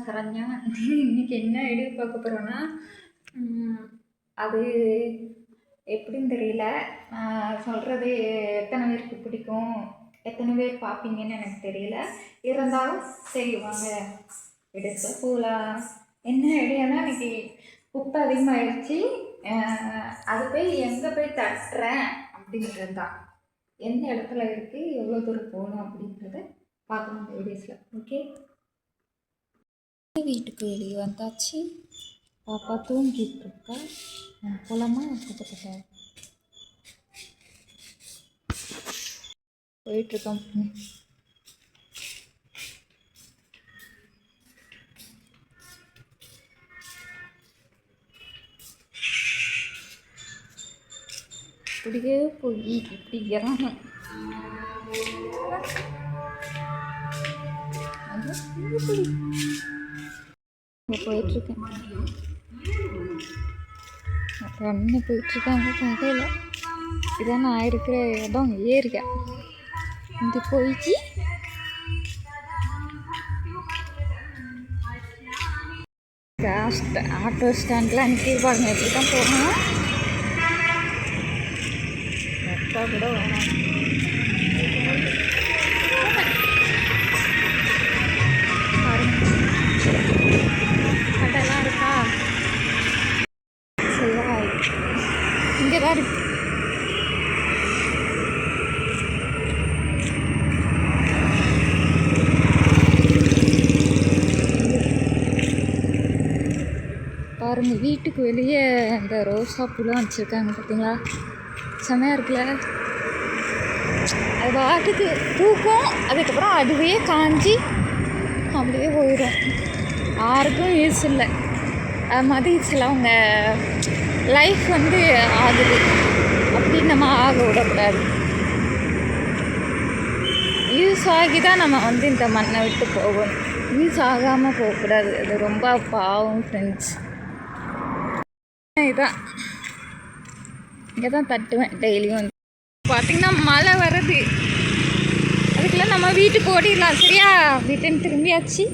சரண்யா இன்னைக்கு என்ன ஐடியா பார்க்க போகிறோன்னா அது எப்படின்னு தெரியல. சொல்கிறது எத்தனை பேருக்கு பிடிக்கும் எத்தனை பேர் பார்ப்பீங்கன்னு எனக்கு தெரியல. இருந்தாலும் சரி வாங்க எடுத்து போகலாம் என்ன ஐடியானா இன்னைக்கு உப்பு அதிகமாகிடுச்சு அது போய் எங்கே போய் தட்டுறேன் அப்படின்றது தான் எந்த இடத்துல இருக்குது எவ்வளோ தூரம் போகணும் அப்படின்றத பார்க்கணும் இந்த வீடியோஸில் ஓகே? வீட்டுக்கு வெளியே வந்தாச்சு பாப்பா தூங்கிட்டு இருக்கா நம்ம போலாமா கிட்டத்தட்ட போயிட்டுருக்கோம் இப்படியே போய் இப்படி இறங்கணும் அது இப்படி போயிட்டுருக்கேன் ரன்னு போயிட்டுருக்காங்க கதையில். இதான் நான் இருக்கிற இடம் ஏரியா இங்கே போயிச்சு ஆட்டோ ஸ்டாண்டில் பாருங்க எப்படி தான் போகணும் கூட வேணாம். இங்கே தான் இருக்கு பாருங்க வீட்டுக்கு வெளியே இந்த ரோஸா பூலாம் வச்சுருக்காங்க பார்த்தீங்களா செமையாக இருக்குல்ல? அது பாட்டுக்கு பூக்கும் அதுக்கப்புறம் அதுவே காஞ்சி அப்படியே போயிடும். யாருக்கும் யூஸ் இல்லை. அது மாதிரி சிலவங்க லைஃப் வந்து ஆகுது. அப்படின்னு நம்ம ஆக விடக்கூடாது. யூஸ் ஆகி தான் நம்ம வந்து இந்த மண்ணை விட்டு போகணும் யூஸ் ஆகாமல் போகக்கூடாது. அது ரொம்ப பாவம் ஃப்ரெண்ட்ஸ் இதான். இங்கே தான் தட்டுவேன் டெய்லியும் வந்து. பார்த்திங்கன்னா மழை வருது அதுக்கெல்லாம் நம்ம வீட்டுக்கு ஓடிடலாம். சரியா? வீட்டுன்னு திரும்பியாச்சு.